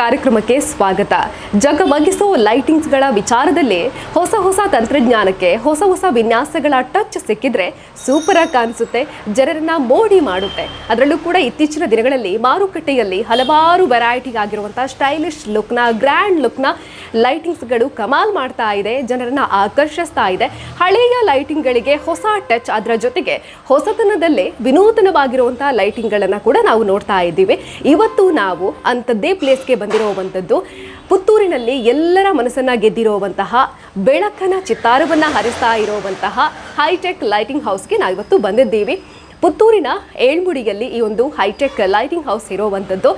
ಕಾರ್ಯಕ್ರಮಕ್ಕೆ ಸ್ವಾಗತ. ಜಗಮಗಿಸೋ ಲೈಟಿಂಗ್ಸ್ಗಳ ವಿಚಾರದಲ್ಲಿ ಹೊಸ ಹೊಸ ತಂತ್ರಜ್ಞಾನಕ್ಕೆ, ಹೊಸ ಹೊಸ ವಿನ್ಯಾಸಗಳ ಟಚ್ ಸಿಕ್ಕಿದ್ರೆ ಸೂಪರ್ ಆಗಿ ಕಾಣಿಸುತ್ತೆ, ಜನರನ್ನ ಮೋಡಿ ಮಾಡುತ್ತೆ. ಅದರಲ್ಲೂ ಕೂಡ ಇತ್ತೀಚಿನ ದಿನಗಳಲ್ಲಿ ಮಾರುಕಟ್ಟೆಯಲ್ಲಿ ಹಲವಾರು ವೆರೈಟಿ ಆಗಿರುವಂತಹ ಸ್ಟೈಲಿಶ್ ಲುಕ್ನ ಗ್ರ್ಯಾಂಡ್ ಲುಕ್ನ ಲೈಟಿಂಗ್ಸ್ಗಳು ಕಮಾಲ್ ಮಾಡ್ತಾ ಇದೆ, ಜನರನ್ನು ಆಕರ್ಷಿಸ್ತಾ ಇದೆ. ಹಳೆಯ ಲೈಟಿಂಗ್ಗಳಿಗೆ ಹೊಸ ಟಚ್ ಅದರ ಜೊತೆಗೆ ಹೊಸತನದಲ್ಲೇ ವಿನೂತನವಾಗಿರುವಂತಹ ಲೈಟಿಂಗ್ಗಳನ್ನು ಕೂಡ ನಾವು ನೋಡ್ತಾ ಇದ್ದೀವಿ. ಇವತ್ತು ನಾವು ಅಂಥದ್ದೇ ಪ್ಲೇಸ್ಗೆ ಬಂದಿರುವಂಥದ್ದು ಪುತ್ತೂರಿನಲ್ಲಿ ಎಲ್ಲರ ಮನಸ್ಸನ್ನು ಗೆದ್ದಿರುವಂತಹ ಬೆಳಕನ ಚಿತ್ತಾರವನ್ನು ಹರಿಸ್ತಾ ಇರುವಂತಹ ಹೈಟೆಕ್ ಲೈಟಿಂಗ್ ಹೌಸ್ಗೆ ನಾವಿವತ್ತು ಬಂದಿದ್ದೀವಿ. ಪುತ್ತೂರಿನ ಏಳ್ಮುಡಿಯಲ್ಲಿ ಈ ಒಂದು ಹೈಟೆಕ್ ಲೈಟಿಂಗ್ ಹೌಸ್ ಇರುವಂಥದ್ದು.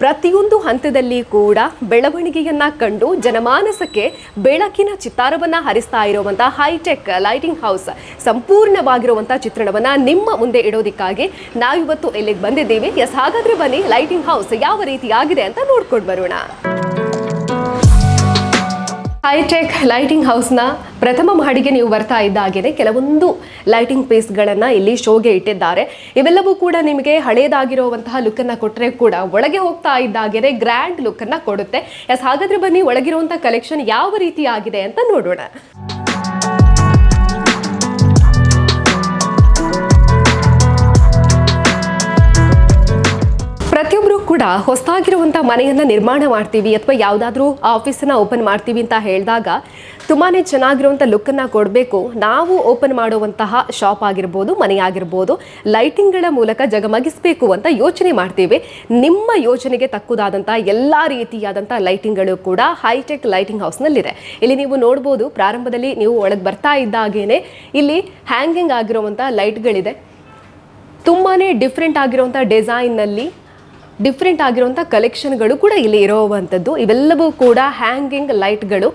ಪ್ರತಿಯೊಂದು ಹಂತದಲ್ಲಿ ಕೂಡ ಬೆಳವಣಿಗೆಯನ್ನ ಕಂಡು ಜನಮಾನಸಕ್ಕೆ ಬೆಳಕಿನ ಚಿತ್ತಾರವನ್ನ ಹರಿಸ್ತಾ ಇರುವಂತಹ ಹೈಟೆಕ್ ಲೈಟಿಂಗ್ ಹೌಸ್ ಸಂಪೂರ್ಣವಾಗಿರುವಂತಹ ಚಿತ್ರಣವನ್ನ ನಿಮ್ಮ ಮುಂದೆ ಇಡೋದಿಕ್ಕಾಗಿ ನಾವಿವತ್ತು ಇಲ್ಲಿಗೆ ಬಂದಿದ್ದೀವಿ. ಎಸ್, ಹಾಗಾದ್ರೆ ಬನ್ನಿ ಲೈಟಿಂಗ್ ಹೌಸ್ ಯಾವ ರೀತಿಯಾಗಿದೆ ಅಂತ ನೋಡ್ಕೊಂಡು ಬರೋಣ. ಹೈಟೆಕ್ ಲೈಟಿಂಗ್ ಹೌಸ್ನ ಪ್ರಥಮ ಮಹಡಿಗೆ ನೀವು ಬರ್ತಾ ಇದ್ದಾಗೇನೆ ಕೆಲವೊಂದು ಲೈಟಿಂಗ್ ಪೀಸ್ಗಳನ್ನು ಇಲ್ಲಿ ಶೋಗೆ ಇಟ್ಟಿದ್ದಾರೆ. ಇವೆಲ್ಲವೂ ಕೂಡ ನಿಮಗೆ ಹಳೇದಾಗಿರುವಂತಹ ಲುಕ್ಕನ್ನು ಕೊಟ್ಟರೆ ಕೂಡ ಒಳಗೆ ಹೋಗ್ತಾ ಇದ್ದಾಗೇನೆ ಗ್ರ್ಯಾಂಡ್ ಲುಕ್ಕನ್ನು ಕೊಡುತ್ತೆ. ಎಸ್, ಹಾಗಾದ್ರೆ ಬನ್ನಿ ಒಳಗಿರುವಂಥ ಕಲೆಕ್ಷನ್ ಯಾವ ರೀತಿ ಆಗಿದೆ ಅಂತ ನೋಡೋಣ. ಪ್ರತಿಯೊಬ್ಬರು ಕೂಡ ಹೊಸದಾಗಿರುವಂಥ ಮನೆಯನ್ನು ನಿರ್ಮಾಣ ಮಾಡ್ತೀವಿ ಅಥವಾ ಯಾವುದಾದ್ರೂ ಆಫೀಸನ್ನು ಓಪನ್ ಮಾಡ್ತೀವಿ ಅಂತ ಹೇಳಿದಾಗ ತುಂಬಾ ಚೆನ್ನಾಗಿರುವಂಥ ಲುಕ್ಕನ್ನು ಕೊಡಬೇಕು. ನಾವು ಓಪನ್ ಮಾಡುವಂತಹ ಶಾಪ್ ಆಗಿರ್ಬೋದು, ಮನೆ ಆಗಿರ್ಬೋದು, ಲೈಟಿಂಗ್ಗಳ ಮೂಲಕ ಜಗಮಗಿಸಬೇಕು ಅಂತ ಯೋಚನೆ ಮಾಡ್ತೀವಿ. ನಿಮ್ಮ ಯೋಚನೆಗೆ ತಕ್ಕುದಾದಂಥ ಎಲ್ಲ ರೀತಿಯಾದಂಥ ಲೈಟಿಂಗ್ಗಳು ಕೂಡ ಹೈಟೆಕ್ ಲೈಟಿಂಗ್ ಹೌಸ್ನಲ್ಲಿದೆ. ಇಲ್ಲಿ ನೀವು ನೋಡ್ಬೋದು, ಪ್ರಾರಂಭದಲ್ಲಿ ನೀವು ಒಳಗೆ ಬರ್ತಾ ಇದ್ದಾಗೇನೆ ಇಲ್ಲಿ ಹ್ಯಾಂಗಿಂಗ್ ಆಗಿರುವಂಥ ಲೈಟ್ಗಳಿದೆ. ತುಂಬಾ ಡಿಫ್ರೆಂಟ್ ಆಗಿರುವಂಥ ಡಿಸೈನ್ನಲ್ಲಿ ಡಿಫ್ರೆಂಟ್ ಆಗಿರುವಂಥ ಕಲೆಕ್ಷನ್ಗಳು ಕೂಡ ಇಲ್ಲಿ ಇರುವಂಥದ್ದು ಇವೆಲ್ಲವೂ ಕೂಡ ಹ್ಯಾಂಗಿಂಗ್ ಲೈಟ್ಗಳು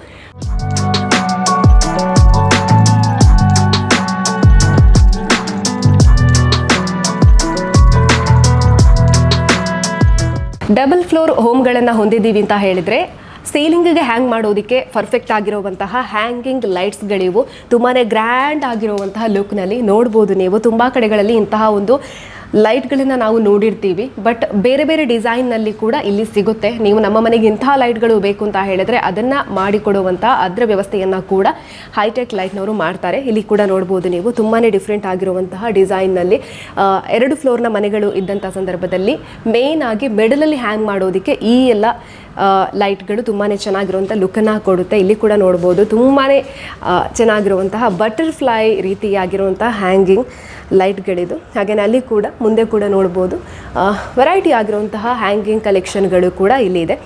ಡಬಲ್ ಫ್ಲೋರ್ ಹೋಮ್ಗಳನ್ನು ಹೊಂದಿದ್ದೀವಿ ಅಂತ ಹೇಳಿದರೆ ಸೀಲಿಂಗಿಗೆ ಹ್ಯಾಂಗ್ ಮಾಡೋದಕ್ಕೆ ಪರ್ಫೆಕ್ಟ್ ಆಗಿರುವಂತಹ ಹ್ಯಾಂಗಿಂಗ್ ಲೈಟ್ಸ್ಗಳಿವು ತುಂಬಾ ಗ್ರ್ಯಾಂಡ್ ಆಗಿರುವಂತಹ ಲುಕ್ನಲ್ಲಿ ನೋಡ್ಬೋದು ನೀವು. ತುಂಬ ಕಡೆಗಳಲ್ಲಿ ಇಂತಹ ಒಂದು ಲೈಟ್ಗಳನ್ನು ನಾವು ನೋಡಿರ್ತೀವಿ, ಬಟ್ ಬೇರೆ ಬೇರೆ ಡಿಸೈನ್ನಲ್ಲಿ ಕೂಡ ಇಲ್ಲಿ ಸಿಗುತ್ತೆ. ನೀವು ನಮ್ಮ ಮನೆಗೆ ಇಂತಹ ಲೈಟ್ಗಳು ಬೇಕು ಅಂತ ಹೇಳಿದ್ರೆ ಅದನ್ನು ಮಾಡಿಕೊಡುವಂಥ ಅದರ ವ್ಯವಸ್ಥೆಯನ್ನು ಕೂಡ ಹೈಟೆಕ್ ಲೈಟ್ನವರು ಮಾಡ್ತಾರೆ. ಇಲ್ಲಿ ಕೂಡ ನೋಡ್ಬೋದು ನೀವು ತುಂಬಾ ಡಿಫ್ರೆಂಟ್ ಆಗಿರುವಂತಹ ಡಿಸೈನ್ನಲ್ಲಿ ಎರಡು ಫ್ಲೋರ್ನ ಮನೆಗಳು ಇದ್ದಂಥ ಸಂದರ್ಭದಲ್ಲಿ ಮೇಯ್ನ್ ಆಗಿ ಮಿಡಲಲ್ಲಿ ಹ್ಯಾಂಗ್ ಮಾಡೋದಕ್ಕೆ ಈ ಎಲ್ಲ ಲೈಟ್ಗಳು ತುಂಬಾ ಚೆನ್ನಾಗಿರುವಂಥ ಲುಕ್ಕನ್ನು ಕೊಡುತ್ತೆ. ಇಲ್ಲಿ ಕೂಡ ನೋಡ್ಬೋದು ತುಂಬಾ ಚೆನ್ನಾಗಿರುವಂತಹ ಬಟರ್ಫ್ಲೈ ರೀತಿಯಾಗಿರುವಂಥ ಹ್ಯಾಂಗಿಂಗ್ ಲೈಟ್ಗಳಿದು ಹಾಗೆಯೇ ಅಲ್ಲಿ ಕೂಡ, ಮುಂದೆ ಕೂಡ ನೋಡ್ಬೋದು ವೆರೈಟಿ ಆಗಿರುವಂತಹ ಹ್ಯಾಂಗಿಂಗ್ ಕಲೆಕ್ಷನ್ಗಳು ಕೂಡ ಇಲ್ಲಿ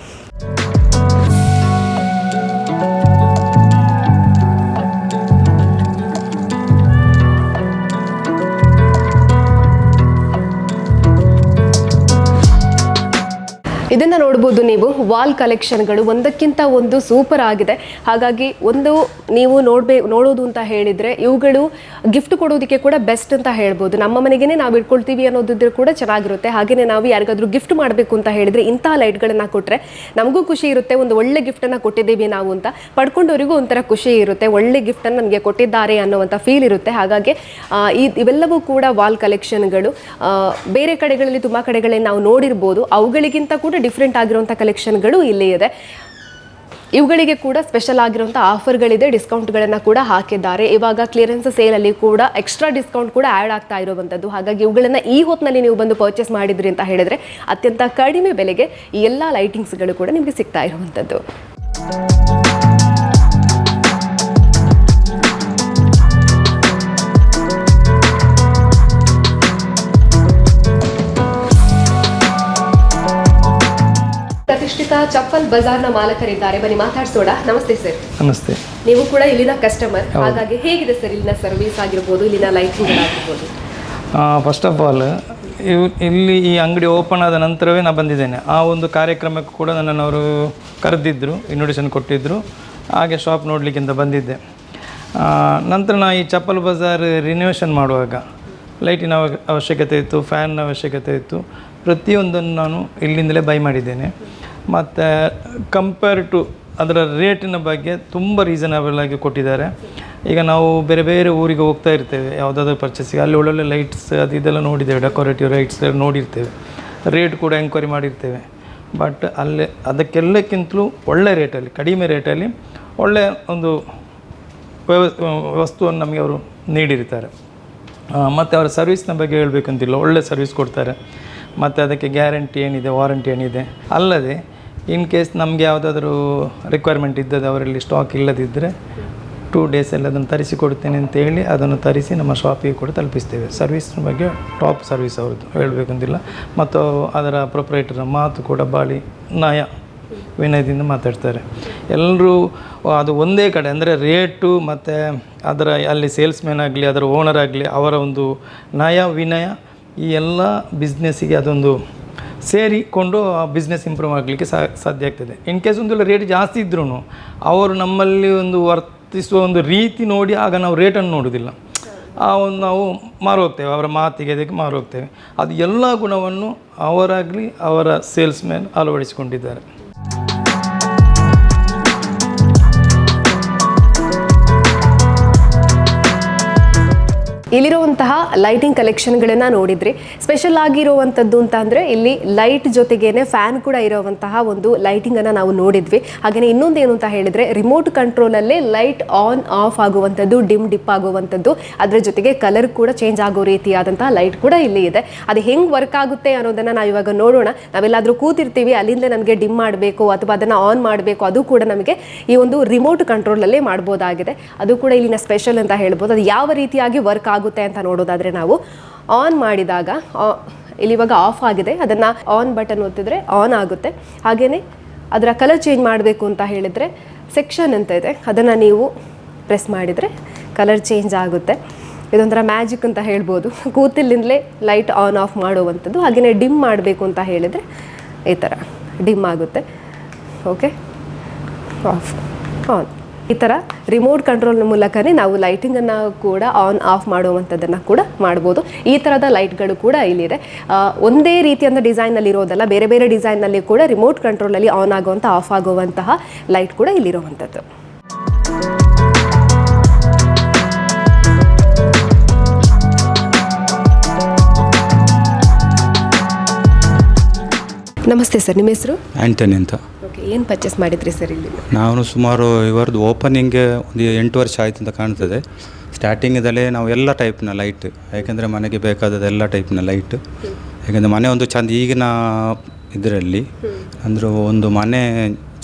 ಇದನ್ನ ನೋಡ್ಬೋದು ನೀವು. ವಾಲ್ ಕಲೆಕ್ಷನ್ಗಳು ಒಂದಕ್ಕಿಂತ ಒಂದು ಸೂಪರ್ ಆಗಿದೆ. ಹಾಗಾಗಿ ಒಂದು ನೀವು ನೋಡ್ಬೇಕು ನೋಡೋದು ಅಂತ ಹೇಳಿದ್ರೆ ಇವುಗಳು ಗಿಫ್ಟ್ ಕೊಡೋದಕ್ಕೆ ಕೂಡ ಬೆಸ್ಟ್ ಅಂತ ಹೇಳ್ಬೋದು. ನಮ್ಮ ಮನೆಗೇನೆ ನಾವು ಇಟ್ಕೊಳ್ತೀವಿ ಅನ್ನೋದಿದ್ರೆ ಕೂಡ ಚೆನ್ನಾಗಿರುತ್ತೆ. ಹಾಗೆಯೇ ನಾವು ಯಾರಿಗಾದ್ರೂ ಗಿಫ್ಟ್ ಮಾಡಬೇಕು ಅಂತ ಹೇಳಿದ್ರೆ ಇಂತಹ ಲೈಟ್ಗಳನ್ನ ಕೊಟ್ಟರೆ ನಮಗೂ ಖುಷಿ ಇರುತ್ತೆ. ಒಂದು ಒಳ್ಳೆ ಗಿಫ್ಟನ್ನು ಕೊಟ್ಟಿದ್ದೀವಿ ನಾವು ಅಂತ. ಪಡ್ಕೊಂಡವರಿಗೂ ಒಂಥರ ಖುಷಿ ಇರುತ್ತೆ. ಒಳ್ಳೆ ಗಿಫ್ಟನ್ನು ನನಗೆ ಕೊಟ್ಟಿದ್ದಾರೆ ಅನ್ನೋವಂಥ ಫೀಲ್ ಇರುತ್ತೆ. ಹಾಗಾಗಿ ಇವೆಲ್ಲವೂ ಕೂಡ ವಾಲ್ ಕಲೆಕ್ಷನ್ಗಳು ಬೇರೆ ಕಡೆಗಳಲ್ಲಿ ತುಂಬ ಕಡೆಗಳಲ್ಲಿ ನಾವು ನೋಡಿರ್ಬೋದು. ಅವುಗಳಿಗಿಂತ ಕೂಡ ಡಿಫ್ರೆಂಟ್ ಆಗಿರುವಂಥ ಕಲೆಕ್ಷನ್ಗಳು ಇಲ್ಲಿ ಇದೆ. ಇವುಗಳಿಗೆ ಕೂಡ ಸ್ಪೆಷಲ್ ಆಗಿರುವಂಥ ಆಫರ್ಗಳಿದೆ ಡಿಸ್ಕೌಂಟ್ಗಳನ್ನು ಕೂಡ ಹಾಕಿದ್ದಾರೆ. ಇವಾಗ ಕ್ಲಿಯರೆನ್ಸ್ ಸೇಲಲ್ಲಿ ಕೂಡ ಎಕ್ಸ್ಟ್ರಾ ಡಿಸ್ಕೌಂಟ್ ಕೂಡ ಆ್ಯಡ್ ಆಗ್ತಾ ಇರುವಂಥದ್ದು ಹಾಗಾಗಿ ಇವುಗಳನ್ನು ಈ ಹೊತ್ತಿನಲ್ಲಿ ನೀವು ಬಂದು ಪರ್ಚೇಸ್ ಮಾಡಿದ್ರಿ ಅಂತ ಹೇಳಿದರೆ ಅತ್ಯಂತ ಕಡಿಮೆ ಬೆಲೆಗೆ ಈ ಎಲ್ಲ ಲೈಟಿಂಗ್ಸ್ಗಳು ಕೂಡ ನಿಮಗೆ ಸಿಗ್ತಾ ಇರುವಂಥದ್ದು ಪ್ರತಿಷ್ಠಿತ ಚಪ್ಪಲ್ ಬಜಾರ್ನ ಮಾಲಕರಿದ್ದಾರೆ. ಬನ್ನಿ ಮಾತಾಡಿಸೋಣ. ನಮಸ್ತೆ ಸರ್ ನಮಸ್ತೆ. ನೀವು ಕೂಡ ಇಲ್ಲಿನ ಕಸ್ಟಮರ್ ಹಾಗಾಗಿ ಹೇಗಿದೆ ಸರ್ ಇಲ್ಲಿನ ಸರ್ವಿಸ್ ಆಗಿರ್ಬೋದು ಇಲ್ಲಿನ ಲೈಟಿಂಗ್ಗಳಾಗಿರ್ಬೋದು ಫಸ್ಟ್ ಆಫ್ ಆಲ್ ಇವ್ ಇಲ್ಲಿ ಈ ಅಂಗಡಿ ಓಪನ್ ಆದ ನಂತರವೇ ನಾನು ಬಂದಿದ್ದೇನೆ. ಆ ಒಂದು ಕಾರ್ಯಕ್ರಮಕ್ಕೂ ಕೂಡ ನನ್ನನ್ನು ಅವರು ಕರೆದಿದ್ದರು ಇನ್ವಿಟೇಷನ್ ಕೊಟ್ಟಿದ್ದರು ಹಾಗೆ ಶಾಪ್ ನೋಡಲಿಕ್ಕಿಂತ ಬಂದಿದ್ದೆ. ಆ, ನಂತರ ನಾ ಈ ಚಪ್ಪಲ್ ಬಜಾರ್ ರಿನೋವೇಷನ್ ಮಾಡುವಾಗ ಲೈಟಿನ ಅವ- ಅವಶ್ಯಕತೆ ಇತ್ತು ಫ್ಯಾನ್ನ ಅವಶ್ಯಕತೆ ಇತ್ತು. ಪ್ರತಿಯೊಂದನ್ನು ನಾನು ಇಲ್ಲಿಂದಲೇ ಬೈ ಮಾಡಿದ್ದೇನೆ. ಮತ್ತು ಕಂಪೇರ್ ಟು ಅದರ ರೇಟಿನ ಬಗ್ಗೆ ತುಂಬ ರೀಸನಬಲ್ ಆಗಿ ಕೊಟ್ಟಿದ್ದಾರೆ. ಈಗ ನಾವು ಬೇರೆ ಬೇರೆ ಊರಿಗೆ ಹೋಗ್ತಾ ಇರ್ತೇವೆ, ಯಾವುದಾದ್ರೂ ಪರ್ಚೇಸಿಗೆ ಅಲ್ಲಿ ಒಳ್ಳೊಳ್ಳೆ ಲೈಟ್ಸ್ ಅದು ಇದೆಲ್ಲ ನೋಡಿದ್ದೇವೆ ಡೆಕೋರೇಟಿವ್ ಲೈಟ್ಸ್ ನೋಡಿರ್ತೇವೆ. ರೇಟ್ ಕೂಡ ಎಂಕ್ವೈರಿ ಮಾಡಿರ್ತೇವೆ. ಬಟ್ ಅಲ್ಲಿ ಅದಕ್ಕೆಲ್ಲಕ್ಕಿಂತಲೂ ಒಳ್ಳೆ ರೇಟಲ್ಲಿ ಕಡಿಮೆ ರೇಟಲ್ಲಿ ಒಳ್ಳೆ ಒಂದು ವ್ಯವ ವಸ್ತುವನ್ನು ನಮಗೆ ಅವರು ನೀಡಿರ್ತಾರೆ ಮತ್ತು ಅವರ ಸರ್ವಿಸ್ನ ಬಗ್ಗೆ ಹೇಳಬೇಕಂತಿಲ್ಲ, ಒಳ್ಳೆ ಸರ್ವಿಸ್ ಕೊಡ್ತಾರೆ. ಮತ್ತು ಅದಕ್ಕೆ ಗ್ಯಾರಂಟಿ ಏನಿದೆ ವಾರಂಟಿ ಏನಿದೆ? ಅಲ್ಲದೆ ಇನ್ ಕೇಸ್ ನಮಗೆ ಯಾವುದಾದ್ರೂ ರಿಕ್ವೈರ್ಮೆಂಟ್ ಇದ್ದದ್ದು, ಅವರಲ್ಲಿ ಸ್ಟಾಕ್ ಇಲ್ಲದಿದ್ದರೆ ಟೂ ಡೇಸಲ್ಲಿ ಅದನ್ನು ತರಿಸಿ ಕೊಡ್ತೇನೆ ಅಂತ ಹೇಳಿ ಅದನ್ನು ತರಿಸಿ ನಮ್ಮ ಶಾಪಿಗೆ ಕೂಡ ತಲುಪಿಸ್ತೇವೆ. ಸರ್ವಿಸ್ ಬಗ್ಗೆ ಟಾಪ್ ಸರ್ವಿಸ್ ಅವ್ರದ್ದು, ಹೇಳಬೇಕಂತಿಲ್ಲ. ಮತ್ತು ಅದರ ಪ್ರೊಪ್ರೈಟರ್ ಮಾತು ಕೂಡ ಭಾಳ ನಯ ವಿನಯದಿಂದ ಮಾತಾಡ್ತಾರೆ. ಎಲ್ಲರೂ ಅದು ಒಂದೇ ಕಡೆ, ಅಂದರೆ ರೇಟು ಮತ್ತು ಅದರ ಅಲ್ಲಿ ಸೇಲ್ಸ್ಮ್ಯಾನ್ ಆಗಲಿ, ಅದರ ಓನರ್ ಆಗಲಿ, ಅವರ ಒಂದು ನಯ, ವಿನಯ, ಈ ಎಲ್ಲ ಬಿಸ್ನೆಸ್ಸಿಗೆ ಅದೊಂದು ಸೇರಿಕೊಂಡು ಆ ಬಿಸ್ನೆಸ್ ಇಂಪ್ರೂವ್ ಆಗಲಿಕ್ಕೆ ಸಾಧ್ಯ ಆಗ್ತದೆ. ಇನ್ ಕೇಸ್ ಒಂದು ರೇಟ್ ಜಾಸ್ತಿ ಇದ್ರೂ ಅವರು ನಮ್ಮಲ್ಲಿ ಒಂದು ವರ್ತಿಸುವ ಒಂದು ರೀತಿ ನೋಡಿ ಆಗ ನಾವು ರೇಟನ್ನು ನೋಡೋದಿಲ್ಲ. ಆ ಒಂದು ನಾವು ಮಾರು ಹೋಗ್ತೇವೆ ಅವರ ಮಾತಿಗೆ ಅದಕ್ಕೆ ಮಾರು ಹೋಗ್ತೇವೆ ಅದು ಎಲ್ಲ ಗುಣವನ್ನು ಅವರಾಗಲಿ ಅವರ ಸೇಲ್ಸ್ ಮ್ಯಾನ್ ಅಳವಡಿಸಿಕೊಂಡಿದ್ದಾರೆ. ಇಲ್ಲಿರುವಂತಹ ಲೈಟಿಂಗ್ ಕಲೆಕ್ಷನ್ಗಳನ್ನ ನೋಡಿದ್ರಿ. ಸ್ಪೆಷಲ್ ಆಗಿರುವಂಥದ್ದು ಅಂತ ಅಂದರೆ ಇಲ್ಲಿ ಲೈಟ್ ಜೊತೆಗೇನೆ ಫ್ಯಾನ್ ಕೂಡ ಇರುವಂತಹ ಒಂದು ಲೈಟಿಂಗ್ ಅನ್ನ ನಾವು ನೋಡಿದ್ವಿ. ಹಾಗೆಯೇ ಇನ್ನೊಂದು ಏನು ಅಂತ ಹೇಳಿದ್ರೆ ರಿಮೋಟ್ ಕಂಟ್ರೋಲಲ್ಲೇ ಲೈಟ್ ಆನ್ ಆಫ್ ಆಗುವಂಥದ್ದು ಡಿಮ್ ಡಿಪ್ ಆಗುವಂಥದ್ದು ಅದರ ಜೊತೆಗೆ ಕಲರ್ ಕೂಡ ಚೇಂಜ್ ಆಗೋ ರೀತಿಯಾದಂತಹ ಲೈಟ್ ಕೂಡ ಇಲ್ಲಿ ಇದೆ. ಅದು ಹೆಂಗೆ ವರ್ಕ್ ಆಗುತ್ತೆ ಅನ್ನೋದನ್ನ ನಾವು ಇವಾಗ ನೋಡೋಣ. ನಾವೆಲ್ಲಾದ್ರೂ ಕೂತಿರ್ತೀವಿ, ಅಲ್ಲಿಂದ ನಮಗೆ ಡಿಮ್ ಮಾಡಬೇಕು ಅಥವಾ ಅದನ್ನ ಆನ್ ಮಾಡಬೇಕು, ಅದು ಕೂಡ ನಮಗೆ ಈ ಒಂದು ರಿಮೋಟ್ ಕಂಟ್ರೋಲಲ್ಲೇ ಮಾಡ್ಬೋದಾಗಿದೆ. ಅದು ಕೂಡ ಇಲ್ಲಿನ ಸ್ಪೆಷಲ್ ಅಂತ ಹೇಳ್ಬೋದು. ಅದು ಯಾವ ರೀತಿಯಾಗಿ ವರ್ಕ್ ಆಗುತ್ತೆ ಅಂತ ನೋಡೋದಾದರೆ ನಾವು ಆನ್ ಮಾಡಿದಾಗ ಇಲ್ಲಿ ಇವಾಗ ಆಫ್ ಆಗಿದೆ. ಅದನ್ನು ಆನ್ ಬಟನ್ ಒತ್ತಿದ್ರೆ ಆನ್ ಆಗುತ್ತೆ. ಹಾಗೆಯೇ ಅದರ ಕಲರ್ ಚೇಂಜ್ ಮಾಡಬೇಕು ಅಂತ ಹೇಳಿದರೆ ಸೆಕ್ಷನ್ ಅಂತ ಇದೆ. ಅದನ್ನು ನೀವು ಪ್ರೆಸ್ ಮಾಡಿದರೆ ಕಲರ್ ಚೇಂಜ್ ಆಗುತ್ತೆ. ಇದೊಂಥರ ಮ್ಯಾಜಿಕ್ ಅಂತ ಹೇಳ್ಬೋದು. ಕೂತಿಲ್ಲಿಂದಲೇ ಲೈಟ್ ಆನ್ ಆಫ್ ಮಾಡುವಂಥದ್ದು. ಹಾಗೆಯೇ ಡಿಮ್ ಮಾಡಬೇಕು ಅಂತ ಹೇಳಿದರೆ ಈ ಥರ ಡಿಮ್ ಆಗುತ್ತೆ. ಓಕೆ ಆಫ್ ಆನ್ ಈ ಥರ ರಿಮೋಟ್ ಕಂಟ್ರೋಲ್ ಮೂಲಕನೇ ನಾವು ಲೈಟಿಂಗನ್ನು ಕೂಡ ಆನ್ ಆಫ್ ಮಾಡುವಂಥದ್ದನ್ನು ಕೂಡ ಮಾಡ್ಬೋದು. ಈ ಥರದ ಲೈಟ್ಗಳು ಕೂಡ ಇಲ್ಲಿದೆ. ಒಂದೇ ರೀತಿಯಾದ ಡಿಸೈನಲ್ಲಿ ಇರೋದಲ್ಲ, ಬೇರೆ ಬೇರೆ ಡಿಸೈನ್ನಲ್ಲಿ ಕೂಡ ರಿಮೋಟ್ ಕಂಟ್ರೋಲಲ್ಲಿ ಆನ್ ಆಗುವಂಥ ಆಫ್ ಆಗುವಂತಹ ಲೈಟ್ ಕೂಡ ಇಲ್ಲಿರುವಂಥದ್ದು ನಮಸ್ತೆ ಸರ್, ನಿಮ್ಮ ಹೆಸರು? ಆ್ಯಂಟನಿ ಅಂತ. ಏನು ಪರ್ಚೇಸ್ ಮಾಡಿದ್ರಿ ಸರ್ ಇಲ್ಲಿ? ನಾನು ಸುಮಾರು ಇವರದ್ದು ಓಪನಿಂಗ್ ಒಂದು ಎಂಟು ವರ್ಷ ಆಯಿತು ಅಂತ ಕಾಣ್ತದೆ. ಸ್ಟಾರ್ಟಿಂಗದಲ್ಲೇ ನಾವು ಎಲ್ಲ ಟೈಪ್ನ ಲೈಟ್ ಯಾಕೆಂದರೆ ಮನೆಗೆ ಬೇಕಾದದ್ದು ಎಲ್ಲ ಟೈಪ್ನ ಲೈಟ್ ಯಾಕೆಂದರೆ ಮನೆ ಒಂದು ಚಂದ ಈಗಿನ ಇದರಲ್ಲಿ ಅಂದ್ರೆ ಒಂದು ಮನೆ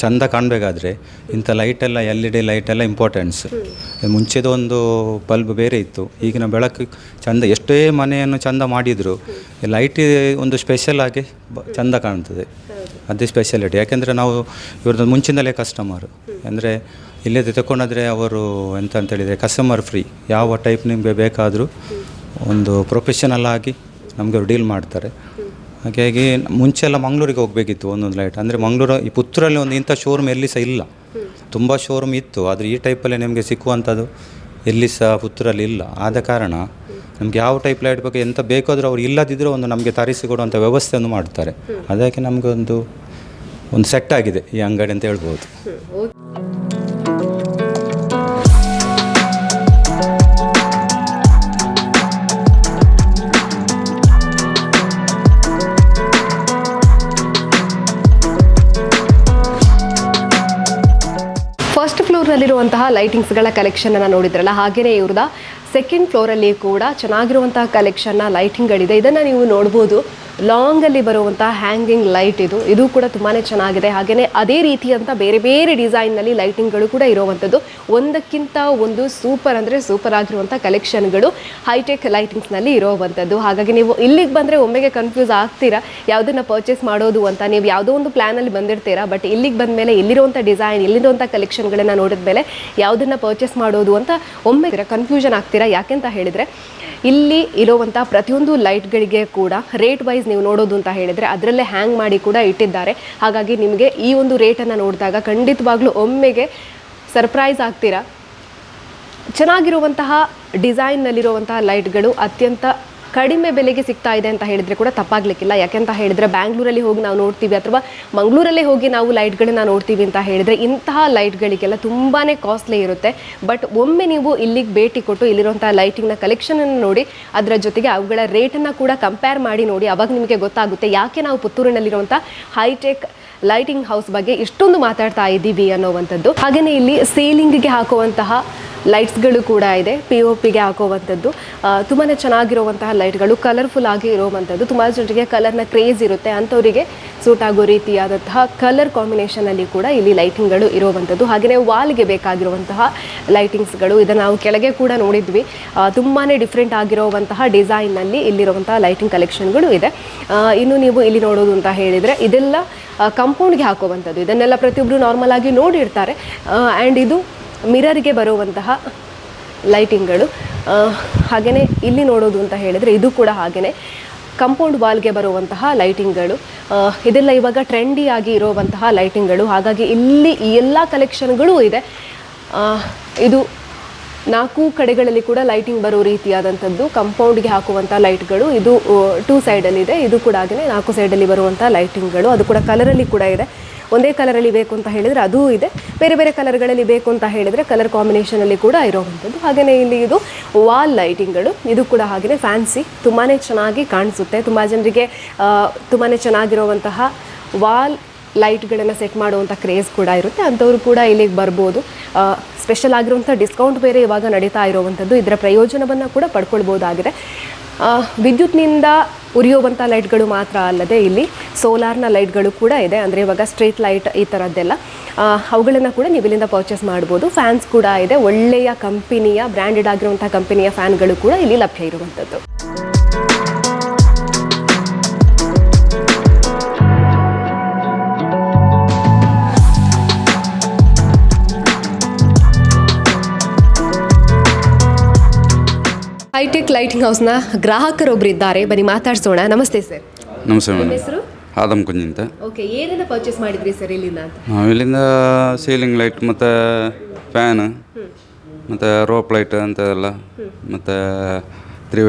ಚಂದ ಕಾಣಬೇಕಾದ್ರೆ ಇಂಥ ಲೈಟೆಲ್ಲ ಎಲ್ ಇ ಡಿ ಲೈಟೆಲ್ಲ ಇಂಪಾರ್ಟೆನ್ಸ್. ಮುಂಚೆದು ಒಂದು ಬಲ್ಬ್ ಬೇರೆ ಇತ್ತು. ಈಗಿನ ಬೆಳಕು ಚಂದ ಎಷ್ಟೇ ಮನೆಯನ್ನು ಚಂದ ಮಾಡಿದರೂ ಲೈಟ್ ಒಂದು ಸ್ಪೆಷಲ್ ಆಗಿ ಬ- ಚಂದ ಕಾಣ್ತದೆ. ಅದೇ ಸ್ಪೆಷಾಲಿಟಿ ಯಾಕೆಂದರೆ ನಾವು ಇವ್ರದ್ದು ಮುಂಚಿನಲ್ಲೇ ಕಸ್ಟಮರ್ ಅಂದರೆ ಇಲ್ಲೇ ತಗೊಂಡಾದರೆ ಅವರು ಎಂತ ಅಂತ ಹೇಳಿದರೆ ಕಸ್ಟಮರ್ ಫ್ರೀ ಯಾವ ಟೈಪ್ ನಿಮಗೆ ಬೇಕಾದರೂ ಒಂದು ಪ್ರೊಫೆಷನಲ್ ಆಗಿ ನಮಗೆ ಅವ್ರು ಡೀಲ್ ಮಾಡ್ತಾರೆ. ಹಾಗಾಗಿ ಮುಂಚೆ ಎಲ್ಲ ಮಂಗಳೂರಿಗೆ ಹೋಗಬೇಕಿತ್ತು ಒಂದೊಂದು ಲೈಟ್ ಅಂದರೆ ಮಂಗಳೂರು ಈ ಪುತ್ತೂರಲ್ಲಿ ಒಂದು ಇಂಥ ಶೋರೂಮ್ ಎಲ್ಲಿ ಸಹ ಇಲ್ಲ. ತುಂಬ ಶೋರೂಮ್ ಇತ್ತು. ಆದರೆ ಈ ಟೈಪಲ್ಲೇ ನಿಮಗೆ ಸಿಕ್ಕುವಂಥದ್ದು ಎಲ್ಲಿ ಸಹ ಪುತ್ತೂರಲ್ಲಿ ಇಲ್ಲ. ಆದ ಕಾರಣ ನಮ್ಗೆ ಯಾವ ಟೈಪ್ ಲೈಟ್ ಬಗ್ಗೆ ಎಂತ ಬೇಕಾದರೂ ಅವ್ರು ಇಲ್ಲದಿದ್ದರೂ ಒಂದು ನಮಗೆ ತರಿಸಿಕೊಡುವಂಥ ವ್ಯವಸ್ಥೆಯನ್ನು ಮಾಡ್ತಾರೆ. ಅದಕ್ಕೆ ನಮಗೊಂದು ಒಂದು ಒಂದು ಸೆಟ್ ಆಗಿದೆ ಈ ಅಂಗಡಿ ಅಂತ ಹೇಳ್ಬೋದು. ಫಸ್ಟ್ಗಳ ಕಲೆಕ್ಷನ್ ಅನ್ನ ನೋಡಿದ್ರಲ್ಲ ಹಾಗೆಯೇ ಇವ್ರದ ಸೆಕೆಂಡ್ ಫ್ಲೋರಲ್ಲಿ ಕೂಡ ಚೆನ್ನಾಗಿರುವಂತಹ ಲೈಟಿಂಗ್ ಲೈಟಿಂಗ್ಗಳಿದೆ ಇದನ್ನ ನೀವು ನೋಡ್ಬೋದು. ಲಾಂಗಲ್ಲಿ ಬರುವಂಥ ಹ್ಯಾಂಗಿಂಗ್ ಲೈಟ್ ಇದು. ಇದು ಕೂಡ ತುಂಬಾ ಚೆನ್ನಾಗಿದೆ. ಹಾಗೆಯೇ ಅದೇ ರೀತಿಯಂಥ ಬೇರೆ ಬೇರೆ ಡಿಸೈನ್ನಲ್ಲಿ ಲೈಟಿಂಗ್ಗಳು ಕೂಡ ಇರುವಂಥದ್ದು ಒಂದಕ್ಕಿಂತ ಒಂದು ಸೂಪರ್ ಅಂದರೆ ಸೂಪರ್ ಆಗಿರುವಂಥ ಕಲೆಕ್ಷನ್ಗಳು ಹೈಟೆಕ್ ಲೈಟಿಂಗ್ಸ್ನಲ್ಲಿ ಇರುವಂಥದ್ದು ಹಾಗಾಗಿ ನೀವು ಇಲ್ಲಿಗೆ ಬಂದರೆ ಒಮ್ಮೆಗೆ ಕನ್ಫ್ಯೂಸ್ ಆಗ್ತೀರಾ. ಯಾವುದನ್ನು ಪರ್ಚೇಸ್ ಮಾಡೋದು ಅಂತ. ನೀವು ಯಾವುದೋ ಒಂದು ಪ್ಲ್ಯಾನಲ್ಲಿ ಬಂದಿರ್ತೀರಾ. ಬಟ್ ಇಲ್ಲಿಗೆ ಬಂದ ಮೇಲೆ ಇಲ್ಲಿರುವಂಥ ಡಿಸೈನ್ ಇಲ್ಲಿರುವಂಥ ಕಲೆಕ್ಷನ್ಗಳನ್ನು ನೋಡಿದ ಮೇಲೆ ಯಾವುದನ್ನು ಪರ್ಚೇಸ್ ಮಾಡೋದು ಅಂತ ಒಮ್ಮೆ ಕನ್ಫ್ಯೂಷನ್ ಆಗ್ತೀರಾ? ಯಾಕೆಂತ ಹೇಳಿದರೆ, ಇಲ್ಲಿ ಇರುವಂಥ ಪ್ರತಿಯೊಂದು ಲೈಟ್ಗಳಿಗೆ ಕೂಡ ರೇಟ್ ವೈಸ್ ನೀವು ನೋಡೋದು ಅಂತ ಹೇಳಿದರೆ ಅದರಲ್ಲೇ ಹ್ಯಾಂಗ್ ಮಾಡಿ ಕೂಡ ಇಟ್ಟಿದ್ದಾರೆ. ಹಾಗಾಗಿ ನಿಮಗೆ ಈ ಒಂದು ರೇಟನ್ನು ನೋಡಿದಾಗ ಖಂಡಿತವಾಗ್ಲೂ ಒಮ್ಮೆಗೆ ಸರ್ಪ್ರೈಸ್ ಆಗ್ತೀರಾ? ಚೆನ್ನಾಗಿರುವಂತಹ ಡಿಸೈನ್ನಲ್ಲಿರುವಂತಹ ಲೈಟ್ಗಳು ಅತ್ಯಂತ ಕಡಿಮೆ ಬೆಲೆಗೆ ಸಿಗ್ತಾ ಇದೆ ಅಂತ ಹೇಳಿದರೆ ಕೂಡ ತಪ್ಪಾಗ್ಲಿಕ್ಕಿಲ್ಲ. ಯಾಕೆಂತ ಹೇಳಿದರೆ ಬ್ಯಾಂಗ್ಳೂರಲ್ಲಿ ಹೋಗಿ ನಾವು ನೋಡ್ತೀವಿ ಅಥವಾ ಮಂಗಳೂರಲ್ಲೇ ಹೋಗಿ ನಾವು ಲೈಟ್ಗಳನ್ನ ನೋಡ್ತೀವಿ ಅಂತ ಹೇಳಿದರೆ ಇಂತಹ ಲೈಟ್ಗಳಿಗೆಲ್ಲ ತುಂಬಾ ಕಾಸ್ಟ್ಲಿ ಇರುತ್ತೆ. ಬಟ್ ಒಮ್ಮೆ ನೀವು ಇಲ್ಲಿಗೆ ಭೇಟಿ ಕೊಟ್ಟು ಇಲ್ಲಿರುವಂತಹ ಲೈಟಿಂಗ್ನ ಕಲೆಕ್ಷನನ್ನು ನೋಡಿ ಅದರ ಜೊತೆಗೆ ಅವುಗಳ ರೇಟನ್ನು ಕೂಡ ಕಂಪೇರ್ ಮಾಡಿ ನೋಡಿ ಅವಾಗ ನಿಮಗೆ ಗೊತ್ತಾಗುತ್ತೆ ಯಾಕೆ ನಾವು ಪುತ್ತೂರಿನಲ್ಲಿರುವಂಥ ಹೈಟೆಕ್ ಲೈಟಿಂಗ್ ಹೌಸ್ ಬಗ್ಗೆ ಇಷ್ಟೊಂದು ಮಾತಾಡ್ತಾ ಇದ್ದೀವಿ ಅನ್ನೋವಂಥದ್ದು. ಹಾಗೆಯೇ ಇಲ್ಲಿ ಸೀಲಿಂಗ್ಗೆ ಹಾಕುವಂತಹ ಲೈಟ್ಸ್ಗಳು ಕೂಡ ಇದೆ. ಪಿ ಒ ಪಿಗೆ ಹಾಕೋವಂಥದ್ದು. ತುಂಬಾ ಚೆನ್ನಾಗಿರುವಂತಹ ಲೈಟ್ಗಳು ಕಲರ್ಫುಲ್ ಆಗಿ ಇರುವಂಥದ್ದು. ತುಂಬ ಜನರಿಗೆ ಕಲರ್ನ ಕ್ರೇಜ್ ಇರುತ್ತೆ. ಅಂಥವರಿಗೆ ಸೂಟ್ ಆಗೋ ರೀತಿಯಾದಂತಹ ಕಲರ್ ಕಾಂಬಿನೇಷನಲ್ಲಿ ಕೂಡ ಇಲ್ಲಿ ಲೈಟಿಂಗ್ಗಳು ಇರುವಂಥದ್ದು. ಹಾಗೆಯೇ ವಾಲ್ಗೆ ಬೇಕಾಗಿರುವಂತಹ ಲೈಟಿಂಗ್ಸ್ಗಳು ಇದನ್ನು ನಾವು ಕೆಳಗೆ ಕೂಡ ನೋಡಿದ್ವಿ. ತುಂಬಾ ಡಿಫ್ರೆಂಟ್ ಆಗಿರುವಂತಹ ಡಿಸೈನ್ನಲ್ಲಿ ಇಲ್ಲಿರುವಂತಹ ಲೈಟಿಂಗ್ ಕಲೆಕ್ಷನ್ಗಳು ಇದೆ. ಇನ್ನು ನೀವು ಇಲ್ಲಿ ನೋಡೋದು ಅಂತ ಹೇಳಿದರೆ ಇದೆಲ್ಲ ಕಂಪೌಂಡ್ಗೆ ಹಾಕುವಂಥದ್ದು. ಇದನ್ನೆಲ್ಲ ಪ್ರತಿಯೊಬ್ಬರು ನಾರ್ಮಲ್ ಆಗಿ ನೋಡಿರ್ತಾರೆ. ಆ್ಯಂಡ್ ಇದು ಮಿರರ್ಗೆ ಬರುವಂತಹ ಲೈಟಿಂಗ್ಗಳು. ಹಾಗೆಯೇ ಇಲ್ಲಿ ನೋಡೋದು ಅಂತ ಹೇಳಿದರೆ ಇದು ಕೂಡ ಹಾಗೆಯೇ ಕಂಪೌಂಡ್ ವಾಲ್ಗೆ ಬರುವಂತಹ ಲೈಟಿಂಗ್ಗಳು. ಇದೆಲ್ಲ ಇವಾಗ ಟ್ರೆಂಡಿ ಆಗಿ ಇರುವಂತಹ ಲೈಟಿಂಗ್ಗಳು. ಹಾಗಾಗಿ ಇಲ್ಲಿ ಎಲ್ಲ ಕಲೆಕ್ಷನ್ಗಳೂ ಇದೆ. ಇದು ನಾಲ್ಕು ಕಡೆಗಳಲ್ಲಿ ಕೂಡ ಲೈಟಿಂಗ್ ಬರೋ ರೀತಿಯಾದಂಥದ್ದು ಕಂಪೌಂಡ್ಗೆ ಹಾಕುವಂಥ ಲೈಟ್ಗಳು ಇದು ಟೂ ಸೈಡಲ್ಲಿದೆ ಇದು. ಕೂಡ ಹಾಗೆಯೇ ನಾಲ್ಕು ಸೈಡಲ್ಲಿ ಬರುವಂಥ ಲೈಟಿಂಗ್ಗಳು ಅದು ಕೂಡ ಕಲರಲ್ಲಿ ಕೂಡ ಇದೆ. ಒಂದೇ ಕಲರಲ್ಲಿ ಬೇಕು ಅಂತ ಹೇಳಿದರೆ ಅದೂ ಇದೆ. ಬೇರೆ ಬೇರೆ ಕಲರ್ಗಳಲ್ಲಿ ಬೇಕು ಅಂತ ಹೇಳಿದರೆ ಕಲರ್ ಕಾಂಬಿನೇಷನಲ್ಲಿ ಕೂಡ ಇರೋವಂಥದ್ದು. ಹಾಗೆಯೇ ಇಲ್ಲಿ ಇದು ವಾಲ್ ಲೈಟಿಂಗ್ಗಳು ಇದು ಕೂಡ ಹಾಗೆಯೇ ಫ್ಯಾನ್ಸಿ ತುಂಬಾ ಚೆನ್ನಾಗಿ ಕಾಣಿಸುತ್ತೆ. ತುಂಬ ಜನರಿಗೆ ತುಂಬಾ ಚೆನ್ನಾಗಿರುವಂತಹ ವಾಲ್ ಲೈಟ್ಗಳನ್ನು ಸೆಟ್ ಮಾಡುವಂಥ ಕ್ರೇಜ್ ಕೂಡ ಇರುತ್ತೆ. ಅಂಥವ್ರು ಕೂಡ ಇಲ್ಲಿಗೆ ಬರ್ಬೋದು. ಸ್ಪೆಷಲ್ ಆಗಿರುವಂಥ ಡಿಸ್ಕೌಂಟ್ ಬೇರೆ ಇವಾಗ ನಡೀತಾ ಇರುವಂಥದ್ದು. ಇದರ ಪ್ರಯೋಜನವನ್ನು ಕೂಡ ಪಡ್ಕೊಳ್ಬೋದಾಗಿದೆ. ವಿದ್ಯುತ್ನಿಂದ ಉರಿಯುವಂಥ ಲೈಟ್ಗಳು ಮಾತ್ರ ಅಲ್ಲದೆ ಇಲ್ಲಿ ಸೋಲಾರ್ನ ಲೈಟ್ಗಳು ಕೂಡ ಇದೆ. ಅಂದರೆ ಇವಾಗ ಸ್ಟ್ರೀಟ್ ಲೈಟ್ ಈ ಥರದ್ದೆಲ್ಲ ಅವುಗಳನ್ನು ಕೂಡ ನೀವು ಇಲ್ಲಿಂದ ಪರ್ಚೇಸ್ ಮಾಡ್ಬೋದು. ಫ್ಯಾನ್ಸ್ ಕೂಡ ಇದೆ. ಒಳ್ಳೆಯ ಕಂಪನಿಯ ಬ್ರ್ಯಾಂಡೆಡ್ ಆಗಿರುವಂಥ ಕಂಪನಿಯ ಫ್ಯಾನ್ಗಳು ಕೂಡ ಇಲ್ಲಿ ಲಭ್ಯ ಇರುವಂಥದ್ದು. ಹೈಟೆಕ್ ಲೈಟಿಂಗ್ ಹೌಸ್ನ ಗ್ರಾಹಕರೊಬ್ಬರು ಇದ್ದಾರೆ ಬನ್ನಿ ಮಾತಾಡ್ಸೋಣ. ನಮಸ್ತೆ ಸರ್. ನಮಸ್ತೆ ಮೇಡಮ್. ಹೆಸರು? ಆದಮ್ ಕುಂಜಿ ಅಂತ ಓಕೆ ಏನೆಲ್ಲ ಪರ್ಚೇಸ್ ಮಾಡಿದ್ರಿ ಸರ್ ಇಲ್ಲಿಂದ ಅಂತ? ನಾವು ಇಲ್ಲಿಂದ ಸೀಲಿಂಗ್ ಲೈಟ್ ಮತ್ತು ಫ್ಯಾನ್ ಮತ್ತು ರೋಪ್ ಲೈಟ್ ಅಂತ ಎಲ್ಲ ಮತ್ತು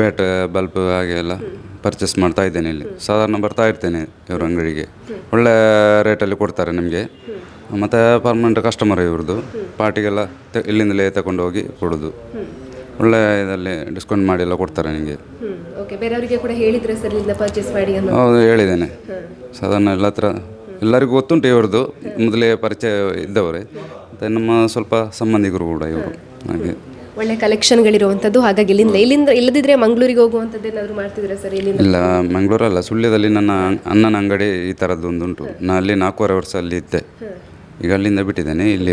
ವ್ಯಾಟ್ ಬಲ್ಬ್ ಹಾಗೆ ಎಲ್ಲ ಪರ್ಚೇಸ್ ಮಾಡ್ತಾ ಇದ್ದೇನೆ ಇಲ್ಲಿ. ಸಾಧಾರಣ ಬರ್ತಾ ಇರ್ತೇನೆ ಇವ್ರ ಅಂಗಡಿಗೆ. ಒಳ್ಳೆ ರೇಟಲ್ಲಿ ಕೊಡ್ತಾರೆ ನಿಮಗೆ. ಮತ್ತು ಪರ್ಮನೆಂಟ್ ಕಸ್ಟಮರ್ ಇವ್ರದ್ದು ಪಾರ್ಟಿಗೆಲ್ಲ ತೆ- ಇಲ್ಲಿಂದಲೇ ತಗೊಂಡು ಹೋಗಿ ಕೊಡೋದು ಒಳ್ಳೆ ಇದರಲ್ಲಿ ಡಿಸ್ಕೌಂಟ್ ಮಾಡಿ ಎಲ್ಲ ಕೊಡ್ತಾರೆ ನನಗೆ ಓಕೆ ಬೇರೆಯವರಿಗೆ ಕೂಡ ಹೇಳಿದ್ರೆ ಸರ್ ಇಲ್ಲಿಂದ ಪರ್ಚೇಸ್ ಮಾಡಿ ಅನ್ನೋ ಹೌದು ಹೇಳಿದ್ದೇನೆ. ಸಾಧಾರಣ ಎಲ್ಲ ಹತ್ರ ಎಲ್ಲರಿಗೂ ಗೊತ್ತುಂಟು ಇವ್ರದ್ದು. ಮೊದಲೇ ಪರಿಚಯ ಇದ್ದವರೇ. ಮತ್ತು ನಮ್ಮ ಸ್ವಲ್ಪ ಸಂಬಂಧಿಕರು ಕೂಡ ಇವರು. ಹಾಗೆ. ಒಳ್ಳೆ ಕಲೆಕ್ಷನ್ಗಳಿರುವಂಥದ್ದು ಹಾಗಾಗಿ ಇಲ್ಲಿಂದ ಇಲ್ಲಿಂದ ಇಲ್ಲದಿದ್ರೆ ಮಂಗಳೂರಿಗೆ ಹೋಗುವಂಥದ್ದು ಏನಾದರೂ ಮಾಡ್ತಿದ್ರೆ ಸರ್ ಇಲ್ಲಿಂದ? ಇಲ್ಲ ಮಂಗಳೂರಲ್ಲ. ಸುಳ್ಯದಲ್ಲಿ ನನ್ನ ಅಣ್ಣನ ಅಂಗಡಿ ಈ ಥರದ್ದು ಒಂದು ಉಂಟು ನಾನು ಅಲ್ಲಿ ನಾಲ್ಕೂವರೆ ವರ್ಷ ಅಲ್ಲಿ ಇದ್ದೆ. ಈಗ ಅಲ್ಲಿಂದ ಬಿಟ್ಟಿದ್ದೇನೆ ಇಲ್ಲಿ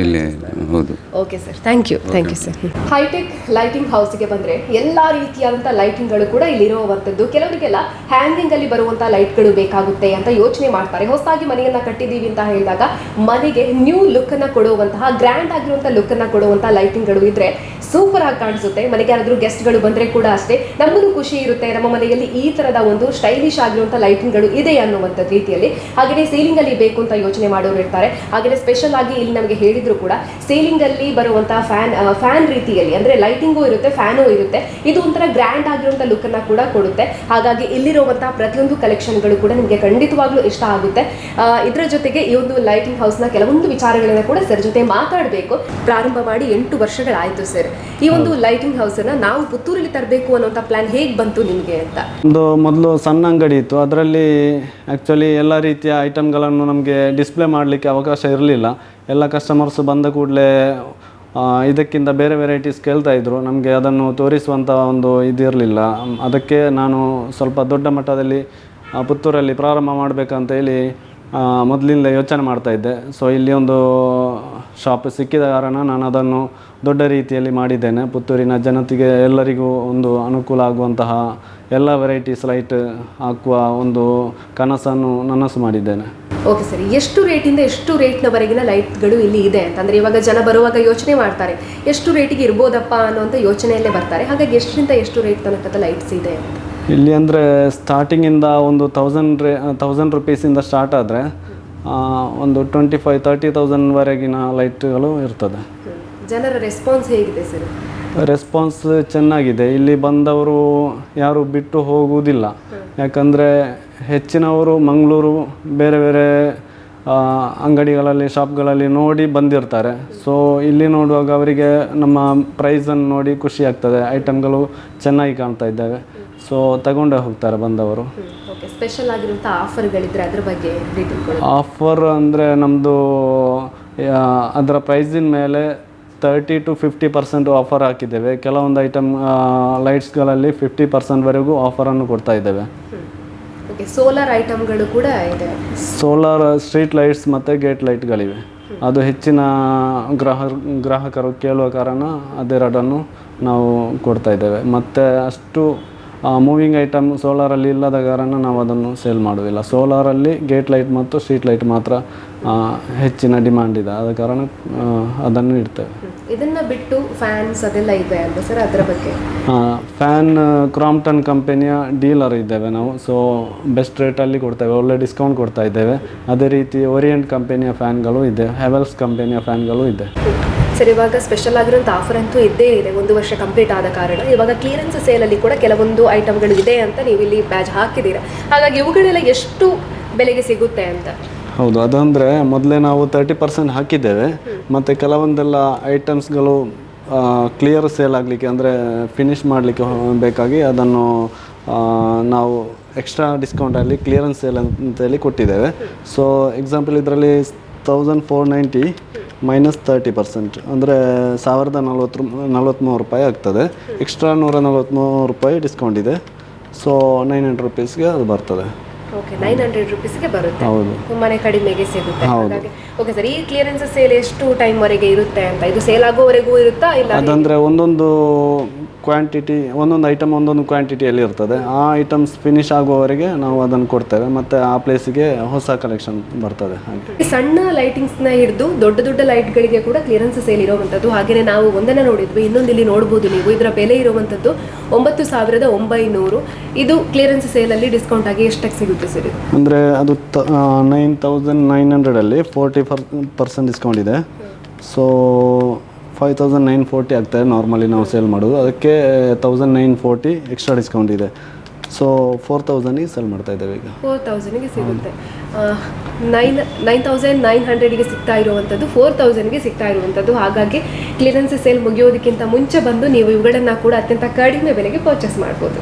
ಇಲ್ಲಿ ಹೌದು. Okay sir thank you thank you sir hi tech lighting ಹೌಸ್ಗೆ ಬಂದರೆ ಎಲ್ಲ ರೀತಿಯಾದಂಥ ಲೈಟಿಂಗ್ಗಳು ಕೂಡ ಇಲ್ಲಿರುವಂಥದ್ದು ಕೆಲವರಿಗೆಲ್ಲ ಹ್ಯಾಂಗಿಂಗ್ ಅಲ್ಲಿ ಬರುವಂಥ ಲೈಟ್ಗಳು ಬೇಕಾಗುತ್ತೆ ಅಂತ ಯೋಚನೆ ಮಾಡ್ತಾರೆ. ಹೊಸದಾಗಿ ಮನೆಯನ್ನ ಕಟ್ಟಿದ್ದೀವಿ ಅಂತ ಹೇಳಿದಾಗ ಮನೆಗೆ ನ್ಯೂ ಲುಕ್ ಅನ್ನ ಕೊಡುವಂತಹ ಗ್ರ್ಯಾಂಡ್ ಆಗಿರುವಂಥ ಲುಕ್ ಅನ್ನ ಕೊಡುವಂಥ ಲೈಟಿಂಗ್ಗಳು ಇದ್ರೆ ಸೂಪರ್ ಆಗಿ ಕಾಣಿಸುತ್ತೆ. ಮನೆಗೆ ಯಾರಾದರೂ ಗೆಸ್ಟ್ಗಳು ಬಂದರೆ ಕೂಡ ಅಷ್ಟೇ ನಮಗೂ ಖುಷಿ ಇರುತ್ತೆ. ನಮ್ಮ ಮನೆಯಲ್ಲಿ ಈ ಥರದ ಒಂದು ಸ್ಟೈಲಿಶ್ ಆಗಿರುವಂಥ ಲೈಟಿಂಗ್ಗಳು ಇದೆ ಅನ್ನುವಂಥ ರೀತಿಯಲ್ಲಿ. ಹಾಗೆಯೇ ಸೀಲಿಂಗ್ ಅಲ್ಲಿ ಬೇಕು ಅಂತ ಯೋಚನೆ ಮಾಡೋರು ಇರ್ತಾರೆ ಹಾಗೆಯೇ ಸ್ಪೆಷಲ್ ಆಗಿ ಇಲ್ಲಿ ನಮಗೆ ಹೇಳಿದ್ರು ಕೂಡ ಸೀಲಿಂಗ್ ಅಲ್ಲಿ ಬರುವಂತಹ ಫ್ಯಾನ್ ಫ್ಯಾನ್ ರೀತಿಯಲ್ಲಿ ಅಂದ್ರೆ ಲೈಟಿಂಗು ಇರುತ್ತೆ ಫ್ಯಾನು ಇರುತ್ತೆ. ಇದು ಒಂಥರ ಗ್ರ್ಯಾಂಡ್ ಆಗಿರುವಂತಹ ಲುಕ್ ಅನ್ನ ಕೂಡ ಕೊಡುತ್ತೆ. ಹಾಗಾಗಿ ಇಲ್ಲಿರುವಂತಹ ಪ್ರತಿಯೊಂದು ಕಲೆಕ್ಷನ್ಗಳು ಕೂಡ ನಿಮಗೆ ಖಂಡಿತವಾಗ್ಲೂ ಇಷ್ಟ ಆಗುತ್ತೆ. ಇದರ ಜೊತೆಗೆ ಈ ಒಂದು ಲೈಟಿಂಗ್ ಹೌಸ್ನ ಕೆಲವೊಂದು ವಿಚಾರಗಳನ್ನ ಕೂಡ ಸರ್ ಜೊತೆ ಮಾತಾಡಬೇಕು. ಪ್ರಾರಂಭ ಮಾಡಿ ಎಂಟು ವರ್ಷಗಳಾಯ್ತು ಸರ್ ಈ ಒಂದು ಲೈಟಿಂಗ್ ಹೌಸನ್ನ ನಾವು ಪುತ್ತೂರಲ್ಲಿ ತರಬೇಕು ಅನ್ನೋಂಥ ಪ್ಲಾನ್ ಹೇಗೆ ಬಂತು ನಿಮಗೆ ಅಂತ? ಒಂದು ಮೊದಲು ಸಣ್ಣ ಅಂಗಡಿ ಇತ್ತು. ಅದರಲ್ಲಿ ಆ್ಯಕ್ಚುಲಿ ಎಲ್ಲ ರೀತಿಯ ಐಟಮ್ಗಳನ್ನು ನಮಗೆ ಡಿಸ್ಪ್ಲೇ ಮಾಡಲಿಕ್ಕೆ ಅವಕಾಶ ಇರಲಿಲ್ಲ. ಎಲ್ಲ ಕಸ್ಟಮರ್ಸ್ ಬಂದ ಕೂಡಲೇ ಇದಕ್ಕಿಂತ ಬೇರೆ ವೆರೈಟೀಸ್ ಕೇಳ್ತಾ ಇದ್ರು. ನಮಗೆ ಅದನ್ನು ತೋರಿಸುವಂಥ ಒಂದು ಇದಿರಲಿಲ್ಲ. ಅದಕ್ಕೆ ನಾನು ಸ್ವಲ್ಪ ದೊಡ್ಡ ಮಟ್ಟದಲ್ಲಿ ಪುತ್ತೂರಲ್ಲಿ ಪ್ರಾರಂಭ ಮಾಡಬೇಕಂತ ಹೇಳಿ ಮೊದಲಿಂದ ಯೋಚನೆ ಮಾಡ್ತಾಯಿದ್ದೆ ಸೊ ಇಲ್ಲಿ ಒಂದು ಶಾಪ್ ಸಿಕ್ಕಿದ ಕಾರಣ ನಾನು ಅದನ್ನು ದೊಡ್ಡ ರೀತಿಯಲ್ಲಿ ಮಾಡಿದ್ದೇನೆ. ಪುತ್ತೂರಿನ ಜನತೆಗೆ ಎಲ್ಲರಿಗೂ ಒಂದು ಅನುಕೂಲ ಆಗುವಂತಹ ಎಲ್ಲ ವೆರೈಟೀಸ್ ಲೈಟ್ ಹಾಕುವ ಒಂದು ಕನಸನ್ನು ನನಸು ಮಾಡಿದ್ದೇನೆ. Okay sir. ಎಷ್ಟು ರೇಟಿಂದ ಎಷ್ಟು ರೇಟ್ನವರೆಗಿನ ಲೈಟ್ಗಳು ಇಲ್ಲಿ ಇದೆ ಅಂತಂದರೆ ಇವಾಗ ಜನ ಬರುವಾಗ ಯೋಚನೆ ಮಾಡ್ತಾರೆ. ಎಷ್ಟು ರೇಟಿಗೆ ಇರ್ಬೋದಪ್ಪ ಅನ್ನೋಂಥ ಯೋಚನೆಯಲ್ಲೇ ಬರ್ತಾರೆ. ಹಾಗಾಗಿ ಎಷ್ಟರಿಂದ ಎಷ್ಟು ರೇಟ್ ತನಕದ ಲೈಟ್ಸ್ ಇದೆ ಇಲ್ಲಿ ಅಂದರೆ ಸ್ಟಾರ್ಟಿಂಗಿಂದ ಒಂದು ತೌಸಂಡ್ ರೇ ತೌಸಂಡ್ ರುಪೀಸಿಂದ ಸ್ಟಾರ್ಟ್ ಆದರೆ ಒಂದು ಟ್ವೆಂಟಿ ಫೈವ್ ತರ್ಟಿ ತೌಸಂಡ್ವರೆಗಿನ ಲೈಟ್ಗಳು ಇರ್ತದೆ. ಜನರ ರೆಸ್ಪಾನ್ಸ್ ಹೇಗಿದೆ ಸರ್? ರೆಸ್ಪಾನ್ಸ್ ಚೆನ್ನಾಗಿದೆ. ಇಲ್ಲಿ ಬಂದವರು ಯಾರು ಬಿಟ್ಟು ಹೋಗುವುದಿಲ್ಲ. ಯಾಕಂದರೆ ಹೆಚ್ಚಿನವರು ಮಂಗಳೂರು ಬೇರೆ ಬೇರೆ ಅಂಗಡಿಗಳಲ್ಲಿ ಶಾಪ್ಗಳಲ್ಲಿ ನೋಡಿ ಬಂದಿರ್ತಾರೆ. ಸೊ ಇಲ್ಲಿ ನೋಡುವಾಗ ಅವರಿಗೆ ನಮ್ಮ ಪ್ರೈಸನ್ನು ನೋಡಿ ಖುಷಿ ಆಗ್ತದೆ. ಐಟಮ್ಗಳು ಚೆನ್ನಾಗಿ ಕಾಣ್ತಾ ಇದ್ದಾವೆ. ಸೊ ತಗೊಂಡೇ ಹೋಗ್ತಾರೆ ಬಂದವರು. ಓಕೆ ಸ್ಪೆಷಲ್ ಆಗಿರುವಂಥ ಆಫರ್ಗಳಿದ್ರೆ ಅದ್ರ ಬಗ್ಗೆ ಆಫರ್ ಅಂದರೆ ನಮ್ಮದು ಅದರ ಪ್ರೈಸಿನ ಮೇಲೆ thirty to fifty percent offer ಹಾಕಿದ್ದೇವೆ. ಕೆಲವೊಂದು ಐಟಮ್ ಲೈಟ್ಸ್ಗಳಲ್ಲಿ ಫಿಫ್ಟಿ ಪರ್ಸೆಂಟ್ವರೆಗೂ ಆಫರನ್ನು ಕೊಡ್ತಾ ಇದ್ದೇವೆ. ಓಕೆ ಸೋಲಾರ್ ಐಟಮ್ಗಳು ಕೂಡ ಇದೆ. ಸೋಲಾರ್ ಸ್ಟ್ರೀಟ್ ಲೈಟ್ಸ್ ಮತ್ತು ಗೇಟ್ ಲೈಟ್ಗಳಿವೆ. ಅದು ಹೆಚ್ಚಿನ ಗ್ರಾಹ ಗ್ರಾಹಕರು ಕೇಳುವ ಕಾರಣ ಅದೆರಡನ್ನು ನಾವು ಕೊಡ್ತಾ ಇದ್ದೇವೆ. ಮತ್ತು ಅಷ್ಟು ಮೂವಿಂಗ್ ಐಟಮ್ ಸೋಲಾರಲ್ಲಿ ಇಲ್ಲದ ಕಾರಣ ನಾವು ಅದನ್ನು ಸೇಲ್ ಮಾಡುವುದಿಲ್ಲ. ಸೋಲಾರಲ್ಲಿ ಗೇಟ್ ಲೈಟ್ ಮತ್ತು ಸ್ಟ್ರೀಟ್ ಲೈಟ್ ಮಾತ್ರ ಹೆಚ್ಚಿನ ಡಿಮ್ಯಾಂಡ್ ಇದೆ. ಆದ ಕಾರಣ ಅದನ್ನು ಇಡ್ತೇವೆ. ಇದನ್ನು ಬಿಟ್ಟು ಫ್ಯಾನ್ಸ್ ಅದೆಲ್ಲ ಇದೆ ಅಲ್ವಾ ಸರ್ ಅದರ ಬಗ್ಗೆ? ಫ್ಯಾನ್ ಕ್ರಾಂಪ್ಟನ್ ಕಂಪನಿಯ ಡೀಲರ್ ಇದ್ದೇವೆ ನಾವು. ಸೊ ಬೆಸ್ಟ್ ರೇಟಲ್ಲಿ ಕೊಡ್ತೇವೆ. ಒಳ್ಳೆ ಡಿಸ್ಕೌಂಟ್ ಕೊಡ್ತಾ ಇದ್ದೇವೆ. ಅದೇ ರೀತಿ ಓರಿಯೆಂಟ್ ಕಂಪನಿಯ ಫ್ಯಾನ್ಗಳು ಇದೆ. ಹೆವೆಲ್ಸ್ ಕಂಪನಿಯ ಫ್ಯಾನ್ಗಳು ಇದೆ. ಸರ್ ಇವಾಗ ಸ್ಪೆಷಲ್ ಆಗಿರುವಂಥ ಆಫರ್ ಅಂತೂ ಇದ್ದೇ ಇದೆ. ಒಂದು ವರ್ಷ ಕಂಪ್ಲೀಟ್ ಆದ ಕಾರಣ. ಇವಾಗ ಕ್ಲಿಯರೆನ್ಸ್ ಸೇಲಲ್ಲಿ ಕೂಡ ಕೆಲವೊಂದು ಐಟಮ್ಗಳು ಇದೆ ಅಂತ ನೀವು ಇಲ್ಲಿ ಬ್ಯಾಜ್ ಹಾಕಿದ್ದೀರಾ. ಹಾಗಾಗಿ ಇವುಗಳೆಲ್ಲ ಎಷ್ಟು ಬೆಲೆಗೆ ಸಿಗುತ್ತೆ ಅಂತ? ಹೌದು ಅದಂದರೆ ಮೊದಲೇ ನಾವು ತರ್ಟಿ ಪರ್ಸೆಂಟ್ ಹಾಕಿದ್ದೇವೆ. ಮತ್ತು ಕೆಲವೊಂದೆಲ್ಲ ಐಟಮ್ಸ್ಗಳು ಕ್ಲಿಯರ್ ಸೇಲ್ ಆಗಲಿಕ್ಕೆ ಅಂದರೆ ಫಿನಿಶ್ ಮಾಡಲಿಕ್ಕೆ ಬೇಕಾಗಿ ಅದನ್ನು ನಾವು ಎಕ್ಸ್ಟ್ರಾ ಡಿಸ್ಕೌಂಟಲ್ಲಿ ಕ್ಲಿಯರೆನ್ಸ್ ಸೇಲ್ ಅಂತೇಳಿ ಕೊಟ್ಟಿದ್ದೇವೆ. ಸೊ ಎಕ್ಸಾಂಪಲ್ ಇದರಲ್ಲಿ thousand four ninety minus thirty percent. ಅಂದರೆ ಸಾವಿರದ ನಲ್ವತ್ತು ನಲ್ವತ್ತ್ಮೂರು ರೂಪಾಯಿ ಆಗ್ತದೆ. ಎಕ್ಸ್ಟ್ರಾ ನೂರ ನಲ್ವತ್ತ್ಮೂರು ರೂಪಾಯಿ ಡಿಸ್ಕೌಂಟ್ ಇದೆ. ಸೊ ನೈನ್ ಹಂಡ್ರೆಡ್ ರುಪೀಸ್ಗೆ ಅದು ಬರ್ತದೆ. ಓಕೆ ನೈನ್ ಹಂಡ್ರೆಡ್ ರುಪೀಸ್ಗೆ ಬರುತ್ತೆ. ಹೌದು. ತುಂಬಾನೇ ಕಡಿಮೆಗೆ ಸಿಗುತ್ತೆ. ಹಾಗಾಗಿ ಓಕೆ ಸರ್ ಈ ಕ್ಲಿಯರೆನ್ಸ್ ಸೇಲ್ ಎಷ್ಟು ಟೈಮ್ ವರೆಗೆ ಇರುತ್ತೆ ಅಂತ? ಇದು ಸೇಲ್ ಆಗೋವರೆಗೂ ಇರುತ್ತಾ ಇಲ್ಲ ಅದಂದ್ರೆ ಒಂದೊಂದು ಕ್ವಾಂಟಿಟಿ ಒಂದೊಂದು ಐಟಮ್ ಒಂದೊಂದು ಕ್ವಾಂಟಿಟಿಯಲ್ಲಿ ಇರ್ತದೆ. ಆ ಐಟಮ್ಸ್ ಫಿನಿಶ್ ಆಗುವವರೆಗೆ ನಾವು ಅದನ್ನು ಕೊಡ್ತೇವೆ. ಮತ್ತು ಆ ಪ್ಲೇಸಿಗೆ ಹೊಸ ಕಲೆಕ್ಷನ್ ಬರ್ತದೆ ಹಾಗೆ. ಸಣ್ಣ ಲೈಟಿಂಗ್ಸ್ನ ಹಿಡಿದು ದೊಡ್ಡ ದೊಡ್ಡ ಲೈಟ್ಗಳಿಗೆ ಕೂಡ ಕ್ಲಿಯರೆನ್ಸ್ ಸೇಲ್ ಇರುವಂಥದ್ದು ಹಾಗೆಯೇ ನಾವು ಒಂದನ್ನು ನೋಡಿದ್ವಿ ಇನ್ನೊಂದು ಇಲ್ಲಿ ನೋಡ್ಬೋದು ನೀವು. ಇದರ ಬೆಲೆ ಇರುವಂಥದ್ದು ಒಂಬತ್ತು ಸಾವಿರದ ಒಂಬೈನೂರು. ಇದು ಕ್ಲಿಯರೆನ್ಸ್ ಸೇಲ್ ಅಲ್ಲಿ ಡಿಸ್ಕೌಂಟ್ ಆಗಿ ಎಷ್ಟಕ್ಕೆ ಸಿಗುತ್ತೆ ಸರ್ ಇದು? ಅಂದರೆ ಅದು ನೈನ್ ತೌಸಂಡ್ ನೈನ್ ಹಂಡ್ರೆಡಲ್ಲಿ ಫೋರ್ಟಿ ಪರ್ ಪರ್ಸೆಂಟ್ ಡಿಸ್ಕೌಂಟ್ ಇದೆ. So five thousand nine forty ಆಗ್ತದೆ ನಾರ್ಮಲಿ ನಾವು ಸೇಲ್ ಮಾಡೋದು. ಅದಕ್ಕೆ thousand nine forty extra discount ಇದೆ. ಸೊ ಫೋರ್ ತೌಸಂಡಿಗೆ ಸೆಲ್ ಮಾಡ್ತಾ ಇದ್ದೇವೆ ಈಗ. ಫೋರ್ ತೌಸಂಡಿಗೆ ಸಿಗುತ್ತೆ. ನೈನ್ ನೈನ್ ತೌಸಂಡ್ ನೈನ್ ಹಂಡ್ರೆಡ್ಗೆ ಸಿಗ್ತಾ ಇರುವಂಥದ್ದು ಫೋರ್ ತೌಸಂಡ್ಗೆ ಸಿಗ್ತಾ ಇರುವಂಥದ್ದು. ಹಾಗಾಗಿ ಕ್ಲಿಯರೆನ್ಸ್ ಸೇಲ್ ಮುಗಿಯೋದಕ್ಕಿಂತ ಮುಂಚೆ ಬಂದು ನೀವು ಇವುಗಳನ್ನು ಕೂಡ ಅತ್ಯಂತ ಕಡಿಮೆ ಬೆಲೆಗೆ ಪರ್ಚೇಸ್ ಮಾಡ್ಬೋದು.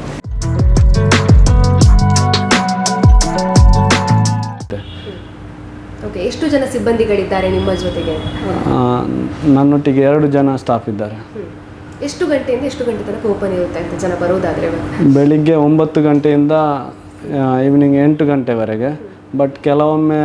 ಓಕೆ ಎಷ್ಟು ಜನ ಸಿಬ್ಬಂದಿಗಳಿದ್ದಾರೆ ನಿಮ್ಮ ಜೊತೆಗೆ? ಆ, ನನ್ನೊಟ್ಟಿಗೆ ಎರಡು ಜನ ಸ್ಟಾಫ್ ಇದ್ದಾರೆ. ಎಷ್ಟು ಗಂಟೆಯಿಂದ ಎಷ್ಟು ಗಂಟೆ ತನಕ ಓಪನ್ ಇರುತ್ತೆ ಅಂತ ಜನ ಬರೋದಾದ್ರೆ? ಇವತ್ತು? ಬೆಳಿಗ್ಗೆ ಒಂಬತ್ತು ಗಂಟೆಯಿಂದ ಈವ್ನಿಂಗ್ ಎಂಟು ಗಂಟೆವರೆಗೆ. ಬಟ್ ಕೆಲವೊಮ್ಮೆ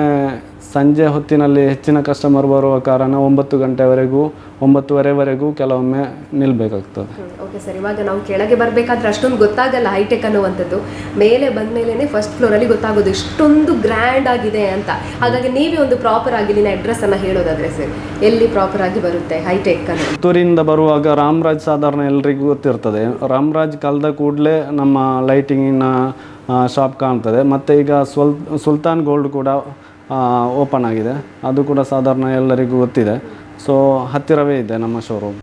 ಸಂಜೆ ಹೊತ್ತಿನಲ್ಲಿ ಹೆಚ್ಚಿನ ಕಸ್ಟಮರ್ ಬರುವ ಕಾರಣ ಒಂಬತ್ತು ಗಂಟೆವರೆಗೂ ಒಂಬತ್ತುವರೆವರೆಗೂ ಕೆಲವೊಮ್ಮೆ ನಿಲ್ಲಬೇಕಾಗ್ತದೆ ಓಕೆ ಸರ್ ಇವಾಗ ನಾವು ಕೆಳಗೆ ಬರಬೇಕಾದ್ರೆ ಅಷ್ಟೊಂದು ಗೊತ್ತಾಗಲ್ಲ ಹೈಟೆಕ್ ಅನ್ನುವಂಥದ್ದು. ಮೇಲೆ ಬಂದ ಮೇಲೇ ಫಸ್ಟ್ ಫ್ಲೋರಲ್ಲಿ ಗೊತ್ತಾಗೋದು ಇಷ್ಟೊಂದು ಗ್ರ್ಯಾಂಡ್ ಆಗಿದೆ ಅಂತ. ಹಾಗಾಗಿ ನೀವೇ ಒಂದು ಪ್ರಾಪರ್ ಆಗಿ ನಿನ್ನ ಅಡ್ರೆಸ್ ಅನ್ನ ಹೇಳೋದಾದ್ರೆ ಸರ್ ಎಲ್ಲಿ ಪ್ರಾಪರ್ ಆಗಿ ಬರುತ್ತೆ ಹೈಟೆಕ್ ಅನ್ನು ಪುತ್ತೂರಿಂದ ಬರುವಾಗ ರಾಮರಾಜ್ ಸಾಧಾರಣ ಎಲ್ರಿಗೂ ಗೊತ್ತಿರ್ತದೆ. ರಾಮರಾಜ್ ಕಲ್ದ ಕೂಡಲೇ ನಮ್ಮ ಲೈಟಿಂಗಿನ ಶಾಪ್ ಕಾಣ್ತದೆ. ಮತ್ತು ಈಗ ಸುಲ್ ಸುಲ್ತಾನ್ ಗೋಲ್ಡ್ ಕೂಡ ಓಪನ್ ಆಗಿದೆ. ಅದು ಕೂಡ ಸಾಧಾರಣ ಎಲ್ಲರಿಗೂ ಗೊತ್ತಿದೆ. ಸೊ ಹತ್ತಿರವೇ ಇದೆ ನಮ್ಮ ಶೋರೂಮ್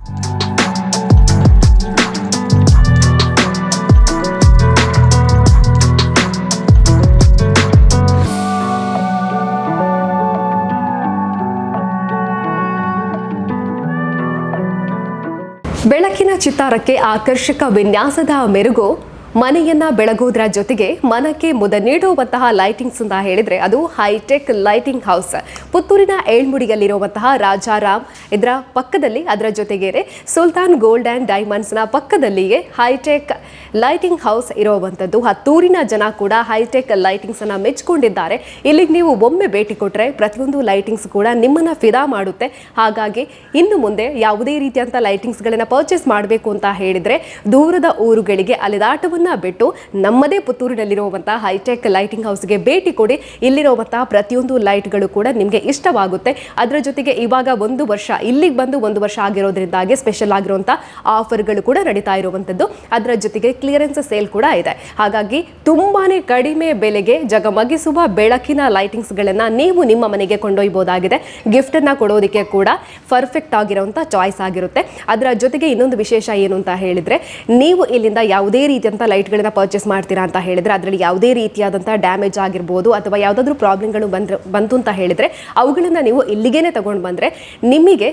ಬೆಳಕಿನ ಚಿತ್ತಾರಕ್ಕೆ ಆಕರ್ಷಕ ವಿನ್ಯಾಸದ ಮೆರುಗು ಮನೆಯನ್ನ ಬೆಳಗೋದ್ರ ಜೊತೆಗೆ ಮನಕ್ಕೆ ಮುದ ನೀಡುವಂತಹ ಲೈಟಿಂಗ್ಸ್ ಅಂತ ಹೇಳಿದ್ರೆ ಅದು ಹೈಟೆಕ್ ಲೈಟಿಂಗ್ ಹೌಸ್ ಪುತ್ತೂರಿನ ಏಳ್ಮುಡಿಯಲ್ಲಿರುವಂತಹ ರಾಜಾರಾಮ್ ಇದರ ಪಕ್ಕದಲ್ಲಿ, ಅದರ ಜೊತೆಗೆ ಸುಲ್ತಾನ್ ಗೋಲ್ಡ್ ಆ್ಯಂಡ್ ಡೈಮಂಡ್ಸ್ನ ಪಕ್ಕದಲ್ಲಿಯೇ ಹೈಟೆಕ್ ಲೈಟಿಂಗ್ ಹೌಸ್ ಇರುವಂಥದ್ದು ಹತ್ತೂರಿನ ಜನ ಕೂಡ ಹೈಟೆಕ್ ಲೈಟಿಂಗ್ಸ್ ಮೆಚ್ಚಿಕೊಂಡಿದ್ದಾರೆ ಇಲ್ಲಿಗೆ ನೀವು ಒಮ್ಮೆ ಭೇಟಿ ಕೊಟ್ಟರೆ ಪ್ರತಿಯೊಂದು ಲೈಟಿಂಗ್ಸ್ ಕೂಡ ನಿಮ್ಮನ್ನ ಫಿದಾ ಮಾಡುತ್ತೆ. ಹಾಗಾಗಿ ಇನ್ನು ಮುಂದೆ ಯಾವುದೇ ರೀತಿಯಂಥ ಲೈಟಿಂಗ್ಸ್ಗಳನ್ನು ಪರ್ಚೇಸ್ ಮಾಡಬೇಕು ಅಂತ ಹೇಳಿದರೆ ದೂರದ ಊರುಗಳಿಗೆ ಅಲೆದಾಟವನ್ನು ಬಿಟ್ಟು ನಮ್ಮದೇ ಪುತ್ತೂರಿನಲ್ಲಿರುವಂತಹ ಹೈಟೆಕ್ ಲೈಟಿಂಗ್ ಹೌಸ್ಗೆ ಭೇಟಿ ಕೊಡಿ. ಇಲ್ಲಿರುವಂತಹ ಪ್ರತಿಯೊಂದು ಲೈಟ್ಗಳು ಕೂಡ ನಿಮಗೆ ಇಷ್ಟವಾಗುತ್ತೆ. ಅದರ ಜೊತೆಗೆ ಇವಾಗ ಒಂದು ವರ್ಷ, ಇಲ್ಲಿಗೆ ಬಂದು ಒಂದು ವರ್ಷ ಆಗಿರೋದ್ರಿಂದಾಗಿ ಸ್ಪೆಷಲ್ ಆಗಿರುವಂಥ ಆಫರ್ಗಳು ಕೂಡ ನಡೀತಾ ಇರುವಂಥದ್ದು. ಅದರ ಜೊತೆಗೆ ಕ್ಲಿಯರೆನ್ಸ್ ಸೇಲ್ ಕೂಡ ಇದೆ. ಹಾಗಾಗಿ ತುಂಬಾನೇ ಕಡಿಮೆ ಬೆಲೆಗೆ ಜಗಮಗಿಸುವ ಬೆಳಕಿನ ಲೈಟಿಂಗ್ಸ್ಗಳನ್ನು ನೀವು ನಿಮ್ಮ ಮನೆಗೆ ಕೊಂಡೊಯ್ಬೋದಾಗಿದೆ ಗಿಫ್ಟನ್ನು ಕೊಡೋದಕ್ಕೆ ಕೂಡ ಪರ್ಫೆಕ್ಟ್ ಆಗಿರುವಂಥ ಚಾಯ್ಸ್ ಆಗಿರುತ್ತೆ. ಅದರ ಜೊತೆಗೆ ಇನ್ನೊಂದು ವಿಶೇಷ ಏನು ಅಂತ ಹೇಳಿದ್ರೆ, ನೀವು ಇಲ್ಲಿಂದ ಯಾವುದೇ ರೀತಿಯಂಥ ಲೈಟ್ಗಳನ್ನ ಪರ್ಚೇಸ್ ಮಾಡ್ತೀರಾ ಅಂತ ಹೇಳಿದರೆ ಅದರಲ್ಲಿ ಯಾವುದೇ ರೀತಿಯಾದಂಥ ಡ್ಯಾಮೇಜ್ ಆಗಿರ್ಬೋದು ಅಥವಾ ಯಾವುದಾದ್ರೂ ಪ್ರಾಬ್ಲಮ್ಗಳು ಬಂದ್ರೆ ಬಂತು ಅಂತ ಹೇಳಿದರೆ ಅವುಗಳನ್ನು ನೀವು ಇಲ್ಲಿಗೇ ತಗೊಂಡು ಬಂದರೆ ನಿಮಗೆ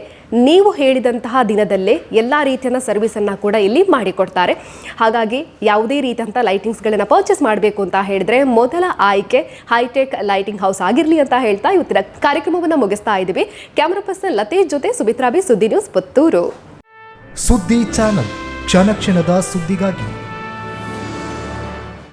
ನೀವು ಹೇಳಿದಂತಹ ದಿನದಲ್ಲೇ ಎಲ್ಲ ರೀತಿಯ ಸರ್ವಿಸನ್ನು ಕೂಡ ಇಲ್ಲಿ ಮಾಡಿಕೊಡ್ತಾರೆ. ಹಾಗಾಗಿ ಯಾವುದೇ ರೀತಿಯಂಥ ಲೈಟಿಂಗ್ಸ್ಗಳನ್ನು ಪರ್ಚೇಸ್ ಮಾಡಬೇಕು ಅಂತ ಹೇಳಿದರೆ ಮೊದಲ ಆಯ್ಕೆ ಹೈಟೆಕ್ ಲೈಟಿಂಗ್ ಹೌಸ್ ಆಗಿರಲಿ ಅಂತ ಹೇಳ್ತಾ ಇವತ್ತಿನ ಕಾರ್ಯಕ್ರಮವನ್ನು ಮುಗಿಸ್ತಾ ಇದ್ದೀವಿ. ಕ್ಯಾಮ್ರಾ ಪರ್ಸನ್ ಲತೇಶ್ ಜೊತೆ Sumitra B Suddi news Puttur. Suddi channel ಕ್ಷಣ ಕ್ಷಣದ ಸುದ್ದಿಗಾಗಿ